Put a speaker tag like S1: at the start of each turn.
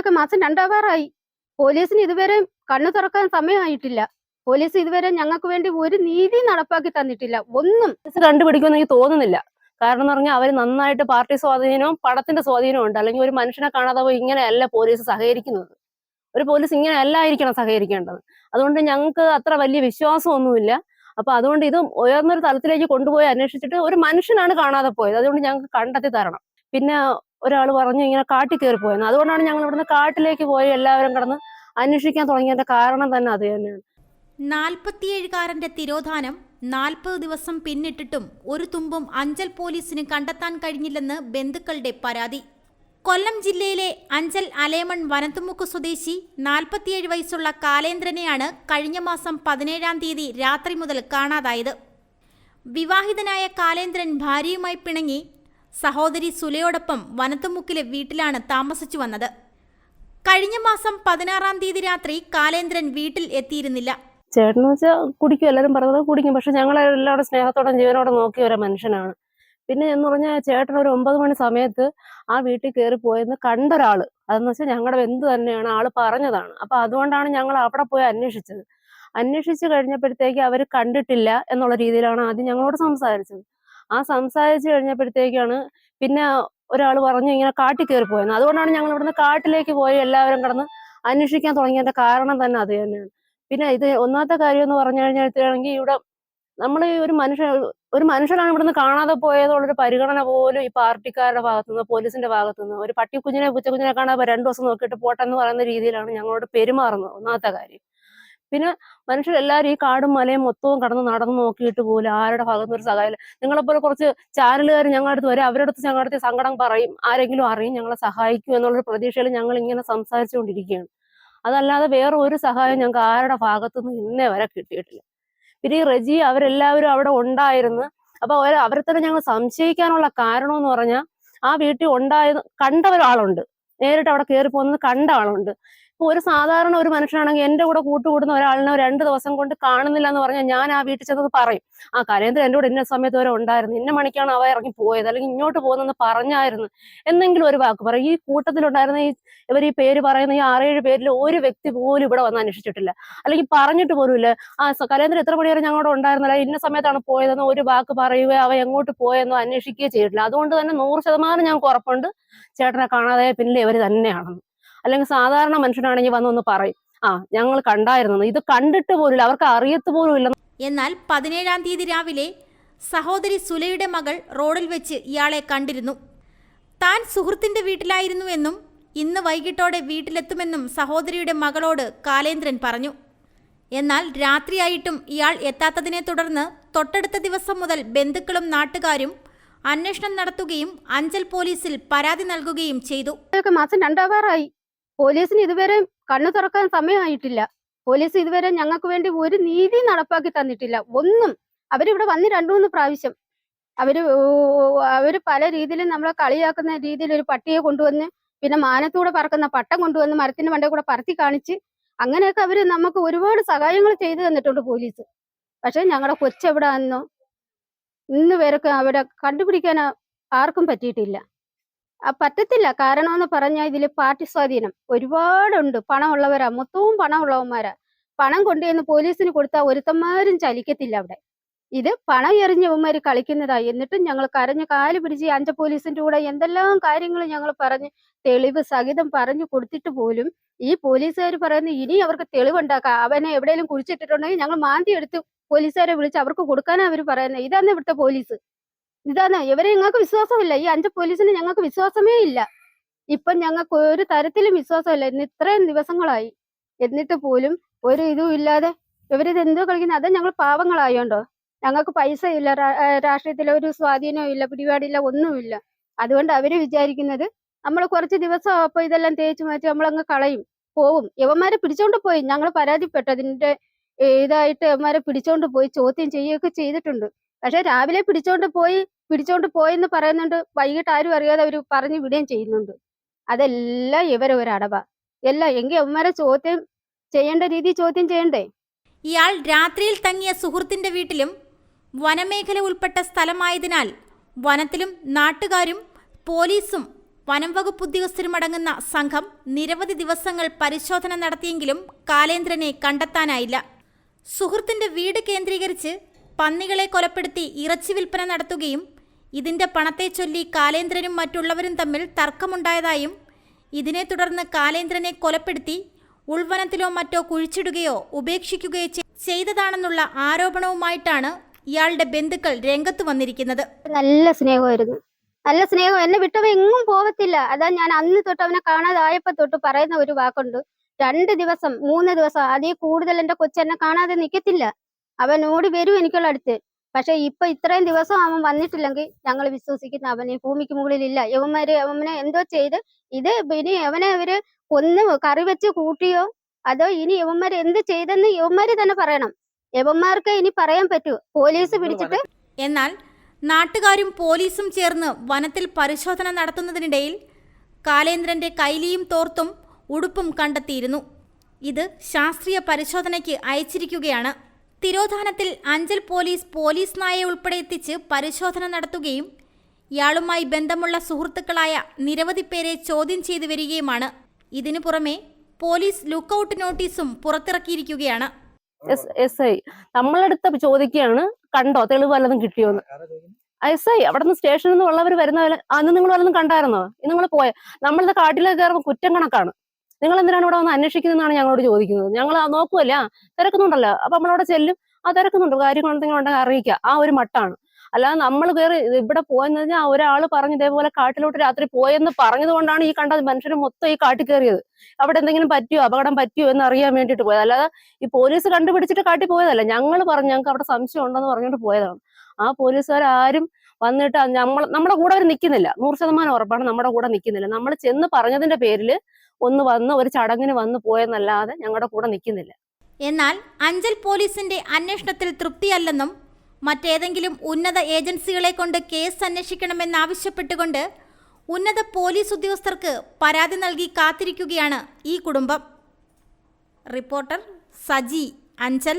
S1: ഇപ്പോഴേക്ക് മാസം രണ്ടാവാറായി. പോലീസിന് ഇതുവരെ കണ്ണു തുറക്കാൻ സമയമായിട്ടില്ല. പോലീസ് ഇതുവരെ ഞങ്ങൾക്ക് വേണ്ടി ഒരു നീതി നടപ്പാക്കി തന്നിട്ടില്ല. ഒന്നും
S2: കണ്ടുപിടിക്കുമെന്ന് എനിക്ക് തോന്നുന്നില്ല. കാരണം എന്ന് പറഞ്ഞാൽ അവർ നന്നായിട്ട് പാർട്ടി സ്വാധീനവും പടത്തിന്റെ സ്വാധീനവും ഉണ്ട്. അല്ലെങ്കിൽ ഒരു മനുഷ്യനെ കാണാതെ പോയി ഇങ്ങനെയല്ല പോലീസ് സഹകരിക്കുന്നത്. ഒരു പോലീസ് ഇങ്ങനെ ആയിരിക്കണം സഹകരിക്കേണ്ടത്. അതുകൊണ്ട് ഞങ്ങൾക്ക് അത്ര വലിയ വിശ്വാസമൊന്നുമില്ല. അപ്പൊ അതുകൊണ്ട് ഇത് ഉയർന്നൊരു തലത്തിലേക്ക് കൊണ്ടുപോയി അന്വേഷിച്ചിട്ട് ഒരു മനുഷ്യനാണ് കാണാതെ പോയത്. അതുകൊണ്ട് ഞങ്ങൾക്ക് കണ്ടെത്തി തരണം. പിന്നെ ഒരാൾ പറഞ്ഞു ഇങ്ങനെ കാട്ടിൽ കയറി പോയെന്ന്. അതുകൊണ്ടാണ് ഞങ്ങൾ ഇവിടുന്ന് കാട്ടിലേക്ക് പോയി എല്ലാവരും കിടന്ന് അന്വേഷിക്കാൻ തുടങ്ങിയതിന്റെ കാരണം തന്നെ അത് തന്നെയാണ്.
S3: നാൽപ്പത്തിയേഴുകാരന്റെ തിരോധാനം നാൽപ്പത് ദിവസം പിന്നിട്ടിട്ടും ഒരു തുമ്പും അഞ്ചൽ പോലീസിന് കണ്ടെത്താൻ കഴിഞ്ഞില്ലെന്ന് ബന്ധുക്കളുടെ പരാതി. കൊല്ലം ജില്ലയിലെ അഞ്ചൽ അലേമൺ വനത്തുമുക്ക് സ്വദേശി നാൽപ്പത്തിയേഴ് വയസ്സുള്ള കാലേന്ദ്രനെയാണ് കഴിഞ്ഞ മാസം പതിനേഴാം തീയതി രാത്രി മുതൽ കാണാതായത്. വിവാഹിതനായ കാലേന്ദ്രൻ ഭാര്യയുമായി പിണങ്ങി സഹോദരി സുലയോടൊപ്പം വനത്തുമുക്കിലെ വീട്ടിലാണ് താമസിച്ചു വന്നത്. കഴിഞ്ഞ മാസം പതിനാറാം തീയതി രാത്രി കാലേന്ദ്രൻ വീട്ടിൽ എത്തിയിരുന്നില്ല.
S2: ചേട്ടൻ വെച്ചാൽ കുടിക്കും എല്ലാവരും പറഞ്ഞത് കുടിക്കും പക്ഷെ ഞങ്ങൾ എല്ലാവരും സ്നേഹത്തോടെ ജീവനോടെ നോക്കിയ ഒരു മനുഷ്യനാണ്. പിന്നെ എന്ന് പറഞ്ഞാൽ ചേട്ടൻ ഒരു ഒമ്പത് മണി സമയത്ത് ആ വീട്ടിൽ കയറി പോയെന്ന് കണ്ട ഒരാൾ അതെന്ന് വെച്ചാൽ ഞങ്ങളുടെ ബന്ധു തന്നെയാണ് ആൾ പറഞ്ഞതാണ്. അപ്പൊ അതുകൊണ്ടാണ് ഞങ്ങൾ അവിടെ പോയി അന്വേഷിച്ചത്. അന്വേഷിച്ച് കഴിഞ്ഞപ്പോഴത്തേക്ക് അവർ കണ്ടിട്ടില്ല എന്നുള്ള രീതിയിലാണ് ആദ്യം ഞങ്ങളോട് സംസാരിച്ചത്. ആ സംസാരിച്ചു കഴിഞ്ഞപ്പോഴത്തേക്കാണ് പിന്നെ ഒരാൾ പറഞ്ഞു ഇങ്ങനെ കാട്ടിൽ കയറി പോയെന്ന്. അതുകൊണ്ടാണ് ഞങ്ങൾ ഇവിടുന്ന് കാട്ടിലേക്ക് പോയി എല്ലാവരും കിടന്ന് അന്വേഷിക്കാൻ തുടങ്ങിയതിന്റെ കാരണം തന്നെ അത് തന്നെയാണ്. പിന്നെ ഇത് ഒന്നാമത്തെ കാര്യം എന്ന് പറഞ്ഞു കഴിഞ്ഞാൽ ഇവിടെ നമ്മൾ ഈ ഒരു മനുഷ്യ ഒരു മനുഷ്യനാണ് ഇവിടുന്ന് കാണാതെ പോയതുള്ളൊരു പരിഗണന പോലും ഈ പാർട്ടിക്കാരുടെ ഭാഗത്തുനിന്ന് പോലീസിന്റെ ഭാഗത്തുനിന്ന് ഒരു പട്ടിക്കുഞ്ഞിനെ പൂച്ചക്കുഞ്ഞിനെ കാണാതെ രണ്ടു ദിവസം നോക്കിയിട്ട് പോട്ടെ എന്ന് പറയുന്ന രീതിയിലാണ് ഞങ്ങളോട് പെരുമാറുന്നത് ഒന്നാമത്തെ കാര്യം. പിന്നെ മനുഷ്യരെല്ലാവരും ഈ കാടും മലയും മൊത്തവും കടന്ന് നടന്ന് നോക്കിയിട്ട് പോലും ആരുടെ ഭാഗത്തുനിന്ന് ഒരു സഹായം നിങ്ങളെപ്പോലെ കുറച്ച് ചാനലുകാർ ഞങ്ങളുടെ അടുത്ത് വരും. അവരുടെ ഞങ്ങളുടെ സങ്കടം പറയും. ആരെങ്കിലും അറിയും ഞങ്ങളെ സഹായിക്കും എന്നുള്ളൊരു പ്രതീക്ഷയിൽ ഞങ്ങൾ ഇങ്ങനെ സംസാരിച്ചുകൊണ്ടിരിക്കുകയാണ്. അതല്ലാതെ വേറെ ഒരു സഹായം ഞങ്ങൾക്ക് ആരുടെ ഭാഗത്തുനിന്ന് ഇന്നേ വരെ കിട്ടിയിട്ടില്ല. പിന്നെ ഈ റെജി അവരെല്ലാവരും അവിടെ ഉണ്ടായിരുന്നു. അപ്പൊ അവരെ തന്നെ ഞങ്ങൾ സംശയിക്കാനുള്ള കാരണം എന്ന് പറഞ്ഞാൽ ആ വീട്ടിൽ ഉണ്ടായത് കണ്ട ഒരാളുണ്ട്. നേരിട്ട് അവിടെ കയറി പോകുന്നത് കണ്ട ആളുണ്ട്. ഒരു സാധാരണ ഒരു മനുഷ്യനാണെങ്കിൽ എന്റെ കൂടെ കൂട്ടുകൂടുന്ന ഒരാളിനെ രണ്ട് ദിവസം കൊണ്ട് കാണുന്നില്ല എന്ന് പറഞ്ഞാൽ ഞാൻ ആ വീട്ടിൽ ചെന്നത് പറയും. ആ കരേന്ദ്രൻ എന്റെ കൂടെ ഇന്ന സമയത്ത് വരെ ഉണ്ടായിരുന്നു. ഇന്ന മണിക്കാണ് അവ ഇറങ്ങി പോയത്. അല്ലെങ്കിൽ ഇങ്ങോട്ട് പോകുന്നെന്ന് പറഞ്ഞായിരുന്നു. എന്തെങ്കിലും ഒരു വാക്ക് പറയും. ഈ കൂട്ടത്തിലുണ്ടായിരുന്ന ഈ ഇവർ ഈ പേര് പറയുന്ന ഈ ആറേഴ് പേരിൽ ഒരു വ്യക്തി പോലും ഇവിടെ വന്ന് അന്വേഷിച്ചിട്ടില്ല. അല്ലെങ്കിൽ പറഞ്ഞിട്ട് പോലും ഇല്ല ആ കരേന്ദ്ര എത്ര മണി വരെ ഞങ്ങളോട് ഉണ്ടായിരുന്നില്ല? ഇന്ന സമയത്താണ് പോയതെന്ന് ഒരു വാക്ക് പറയുകയോ അവ എങ്ങോട്ട് പോയെന്നോ അന്വേഷിക്കുകയോ ചെയ്തിട്ടില്ല. അതുകൊണ്ട് തന്നെ നൂറ് ശതമാനം ഞങ്ങൾക്ക് ഉറപ്പുണ്ട്. ചേട്ടനെ കാണാതെ പിന്നെ ഇവർ തന്നെയാണെന്ന്. അല്ലെങ്കിൽ സാധാരണ മനുഷ്യനാണെങ്കിൽ വന്നൊന്ന് പറയും ആ ഞങ്ങൾ കണ്ടായിരുന്നു ഇത് കണ്ടിട്ട് പോലും അവർക്ക് അറിയത്ത് പോലും ഇല്ല
S3: എന്നാൽ പതിനേഴാം തീയതി രാവിലെ സഹോദരി സുലയുടെ മകൾ റോഡിൽ വെച്ച് ഇയാളെ കണ്ടിരുന്നു. താൻ സുഹൃത്തിന്റെ വീട്ടിലായിരുന്നുവെന്നും ഇന്ന് വൈകിട്ടോടെ വീട്ടിലെത്തുമെന്നും സഹോദരിയുടെ മകളോട് കാലേന്ദ്രൻ പറഞ്ഞു. എന്നാൽ രാത്രിയായിട്ടും ഇയാൾ എത്താത്തതിനെ തുടർന്ന് തൊട്ടടുത്ത ദിവസം മുതൽ ബന്ധുക്കളും നാട്ടുകാരും അന്വേഷണം നടത്തുകയും അഞ്ചൽ പോലീസിൽ പരാതി നൽകുകയും ചെയ്തു.
S1: മാസം രണ്ടാവാറായി പോലീസിന് ഇതുവരെ കണ്ണു തുറക്കാൻ സമയമായിട്ടില്ല. പോലീസ് ഇതുവരെ ഞങ്ങൾക്ക് വേണ്ടി ഒരു നീതി നടപ്പാക്കി തന്നിട്ടില്ല. ഒന്നും. അവരിവിടെ വന്ന് രണ്ടു മൂന്ന് പ്രാവശ്യം. അവർ അവർ പല രീതിയിലും നമ്മളെ കളിയാക്കുന്ന രീതിയിൽ ഒരു പട്ടിയെ കൊണ്ടുവന്ന് പിന്നെ മാനത്തൂടെ പറക്കുന്ന പട്ടം കൊണ്ടുവന്ന് മരത്തിന്റെ വണ്ടി കൂടെ പറത്തി കാണിച്ച് അങ്ങനെയൊക്കെ അവർ നമുക്ക് ഒരുപാട് സഹായങ്ങൾ ചെയ്തു തന്നിട്ടുണ്ട് പോലീസ്. പക്ഷെ ഞങ്ങളുടെ കൊച്ചെവിടാന്നോ? ഇന്ന് പേരൊക്കെ അവിടെ കണ്ടുപിടിക്കാൻ ആർക്കും പറ്റിയിട്ടില്ല. പറ്റത്തില്ല. കാരണം എന്ന് പറഞ്ഞാൽ ഇതിൽ പാർട്ടി സ്വാധീനം ഒരുപാടുണ്ട്. പണമുള്ളവരാ. മൊത്തവും പണമുള്ളവന്മാരാ. പണം കൊണ്ടുവന്ന് പോലീസിന് കൊടുത്താൽ ഒരുത്തന്മാരും ചലിക്കത്തില്ല അവിടെ. ഇത് പണം എറിഞ്ഞവന്മാർ കളിക്കുന്നതാ. എന്നിട്ടും ഞങ്ങൾ കരഞ്ഞ് കാൽ പിടിച്ച് അഞ്ച പോലീസിന്റെ കൂടെ എന്തെല്ലാം കാര്യങ്ങൾ ഞങ്ങൾ പറഞ്ഞ് തെളിവ് സഹിതം പറഞ്ഞു കൊടുത്തിട്ട് പോലും ഈ പോലീസുകാർ പറയുന്നത് ഇനി അവർക്ക് തെളിവുണ്ടാക്കാം. അവനെ എവിടെയെങ്കിലും കുഴിച്ചിട്ടിട്ടുണ്ടെങ്കിൽ ഞങ്ങൾ മാന്തി എടുത്ത് പോലീസുകാരെ വിളിച്ച് അവർക്ക് കൊടുക്കാനാ അവർ പറയുന്നത് ഇതാണ് ഇവിടുത്തെ പോലീസ്. ഇതാണ്. ഇവരെ ഞങ്ങൾക്ക് വിശ്വാസമില്ല. ഈ അഞ്ച് പോലീസിന് ഞങ്ങൾക്ക് വിശ്വാസമേ ഇല്ല. ഇപ്പം ഞങ്ങൾക്ക് ഒരു തരത്തിലും വിശ്വാസമില്ല. ഇന്ന് ഇത്രയും ദിവസങ്ങളായി. എന്നിട്ട് പോലും ഒരു ഇതും ഇല്ലാതെ ഇവരിത് എന്തോ കളിക്കുന്നത് അത് ഞങ്ങൾ പാവങ്ങളായോണ്ടോ? ഞങ്ങൾക്ക് പൈസ ഇല്ല. രാഷ്ട്രീയത്തിൽ ഒരു സ്വാധീനവും ഇല്ല. പിടിപാടില്ല. ഒന്നുമില്ല. അതുകൊണ്ട് അവർ വിചാരിക്കുന്നത് നമ്മൾ കുറച്ച് ദിവസം അപ്പൊ ഇതെല്ലാം തേച്ച് മാറ്റി നമ്മളങ്ങ് കളയും. പോവും. യവന്മാരെ പിടിച്ചോണ്ട് പോയി. ഞങ്ങൾ പരാതിപ്പെട്ടു അതിന്റെ ഏ, ഇതായിട്ട് യവന്മാരെ പിടിച്ചോണ്ട് പോയി. ചോദ്യം ചെയ്യുകയൊക്കെ ചെയ്തിട്ടുണ്ട്. പക്ഷെ രാവിലെ പിടിച്ചോണ്ട് പോയി പിടിച്ചോണ്ട് പോയെന്ന് പറയുന്നുണ്ട്. വൈകിട്ട് ആരും അറിയാതെ അവർ പറഞ്ഞു വിടുകയും ചെയ്യുന്നുണ്ട്. അതെല്ലാം ഇവരെ ഒരു അടവ. എല്ലാം എങ്കിൽ അവന്മാരെ ചോദ്യം ചെയ്യേണ്ട രീതി ചോദ്യം ചെയ്യണ്ടേ?
S3: ഇയാൾ രാത്രിയിൽ തങ്ങിയ സുഹൃത്തിന്റെ വീട്ടിലും വനമേഖല ഉൾപ്പെട്ട സ്ഥലമായതിനാൽ വനത്തിലും നാട്ടുകാരും പോലീസും വനം വകുപ്പ് ഉദ്യോഗസ്ഥരും അടങ്ങുന്ന സംഘം നിരവധി ദിവസങ്ങൾ പരിശോധന നടത്തിയെങ്കിലും കാലേന്ദ്രനെ കണ്ടെത്താനായില്ല. സുഹൃത്തിന്റെ വീട് കേന്ദ്രീകരിച്ച് പന്നികളെ കൊലപ്പെടുത്തി ഇറച്ചി വിൽപ്പന നടത്തുകയും ഇതിന്റെ പണത്തെ ചൊല്ലി കാലേന്ദ്രനും മറ്റുള്ളവരും തമ്മിൽ തർക്കമുണ്ടായതായും ഇതിനെ തുടർന്ന് കാലേന്ദ്രനെ കൊലപ്പെടുത്തി ഉൾവനത്തിലോ മറ്റോ കുഴിച്ചിടുകയോ ഉപേക്ഷിക്കുകയോ ചെയ്തതാണെന്നുള്ള ആരോപണവുമായിട്ടാണ് ഇയാളുടെ ബന്ധുക്കൾ രംഗത്ത് വന്നിരിക്കുന്നത്.
S1: നല്ല സ്നേഹമായിരുന്നു. നല്ല സ്നേഹം. എന്നെ വിട്ടവ എങ്ങും പോവത്തില്ല. അതാ ഞാൻ അന്ന് തൊട്ട് അവനെ കാണാതായപ്പോ തൊട്ട് പറയുന്ന ഒരു വാക്കുണ്ട്. രണ്ട് ദിവസം മൂന്ന് ദിവസം അതിൽ കൂടുതൽ എന്റെ കൊച്ചെന്നെ കാണാതെ നിക്കത്തില്ല. അവൻ ഓടി വരും എനിക്കുള്ള അടുത്ത്. പക്ഷെ ഇപ്പൊ ഇത്രയും ദിവസം അവൻ വന്നിട്ടില്ലെങ്കിൽ ഞങ്ങൾ വിശ്വസിക്കുന്ന അവന് ഈ ഭൂമിക്ക് മുകളിലില്ല. യവന്മാര് അവനെ എന്തോ ചെയ്ത് ഇത് ഇനി അവനെ അവർ കൊന്ന് കറി വെച്ച് കൂട്ടിയോ? അതോ ഇനി യവന്മാര് എന്ത് ചെയ്തെന്ന് യവന്മാര് തന്നെ പറയണം. യവന്മാർക്ക് ഇനി പറയാൻ പറ്റൂ. പോലീസ് പിടിച്ചിട്ട്
S3: എന്നാൽ നാട്ടുകാരും പോലീസും ചേർന്ന് വനത്തിൽ പരിശോധന നടത്തുന്നതിനിടയിൽ കാലേന്ദ്രന്റെ കൈലിയും തോർത്തും ഉടുപ്പും കണ്ടെത്തിയിരുന്നു. ഇത് ശാസ്ത്രീയ പരിശോധനയ്ക്ക് അയച്ചിരിക്കുകയാണ്. തിരോധാനത്തിൽ അഞ്ചൽ പോലീസ് പോലീസ് നായയെ ഉൾപ്പെടെ എത്തിച്ച് പരിശോധന നടത്തുകയും ഇയാളുമായി ബന്ധമുള്ള സുഹൃത്തുക്കളായ നിരവധി പേരെ ചോദ്യം ചെയ്തു വരികയുമാണ്. ഇതിനു പുറമെ പോലീസ് ലുക്കൌട്ട് നോട്ടീസും പുറത്തിറക്കിയിരിക്കുകയാണ്.
S2: എസ് എസ് ഐ നമ്മളടുത്ത് ചോദിക്കുകയാണ് കണ്ടോ തെളിവ് വല്ലതും കിട്ടിയോന്ന് എസ് ഐ അവിടെ നിന്ന് സ്റ്റേഷനിൽ നിന്ന് ഉള്ളവർ വരുന്ന അന്ന് നിങ്ങൾ വല്ലതും കണ്ടായിരുന്നോ? നിങ്ങൾ പോയ നമ്മളിത് കാട്ടിലേക്ക് കയറുമ്പോൾ കുറ്റം കണക്കാണ്. നിങ്ങൾ എന്തിനാണ് ഇവിടെ വന്ന് അന്വേഷിക്കുന്നതെന്നാണ് ഞങ്ങളോട് ചോദിക്കുന്നത്. ഞങ്ങൾ നോക്കുമല്ല തിരക്കുന്നുണ്ടല്ലോ. അപ്പൊ നമ്മളവിടെ ചെല്ലും. ആ തിരക്കുന്നുണ്ട്. കാര്യങ്ങൾ എന്തെങ്കിലും ഉണ്ടെങ്കിൽ അറിയിക്കുക. ആ ഒരു മട്ടാണ്. അല്ലാതെ നമ്മൾ കയറി ഇവിടെ പോയെന്ന് കഴിഞ്ഞാൽ ഒരാൾ പറഞ്ഞു ഇതേപോലെ കാട്ടിലോട്ട് രാത്രി പോയെന്ന് പറഞ്ഞത് കൊണ്ടാണ് ഈ കണ്ട മനുഷ്യർ മൊത്തം ഈ കാട്ടിൽ കയറിയത്. അവിടെ എന്തെങ്കിലും പറ്റിയോ? അപകടം പറ്റിയോ? എന്ന് അറിയാൻ വേണ്ടിയിട്ട് പോയത്. അല്ലാതെ ഈ പോലീസ് കണ്ടുപിടിച്ചിട്ട് കാട്ടി പോയതല്ല. ഞങ്ങൾ പറഞ്ഞു ഞങ്ങൾക്ക് അവിടെ സംശയം ഉണ്ടെന്ന് പറഞ്ഞിട്ട് പോയതാണ്. ആ പോലീസുകാർ ആരും വന്നിട്ട് നമ്മൾ നമ്മുടെ കൂടെ അവർ നിൽക്കുന്നില്ല നൂറ് ശതമാനം ഉറപ്പാണ് നമ്മുടെ കൂടെ നിൽക്കുന്നില്ല നമ്മൾ ചെന്ന് പറഞ്ഞതിന്റെ പേരിൽ ഒന്ന് വന്ന് ഒരു ചടങ്ങിന് വന്ന് പോയെന്നല്ലാതെ ഞങ്ങളുടെ കൂടെ നിൽക്കുന്നില്ല
S3: എന്നാൽ അഞ്ചൽ പോലീസിന്റെ അന്വേഷണത്തിൽ തൃപ്തിയല്ലെന്നും മറ്റേതെങ്കിലും ഉന്നത ഏജൻസികളെ കൊണ്ട് കേസ് അന്വേഷിക്കണമെന്നാവശ്യപ്പെട്ടുകൊണ്ട് ഉന്നത പോലീസ് ഉദ്യോഗസ്ഥർക്ക് പരാതി നൽകി കാത്തിരിക്കുകയാണ് ഈ കുടുംബം. റിപ്പോർട്ടർ സജി അഞ്ചൽ.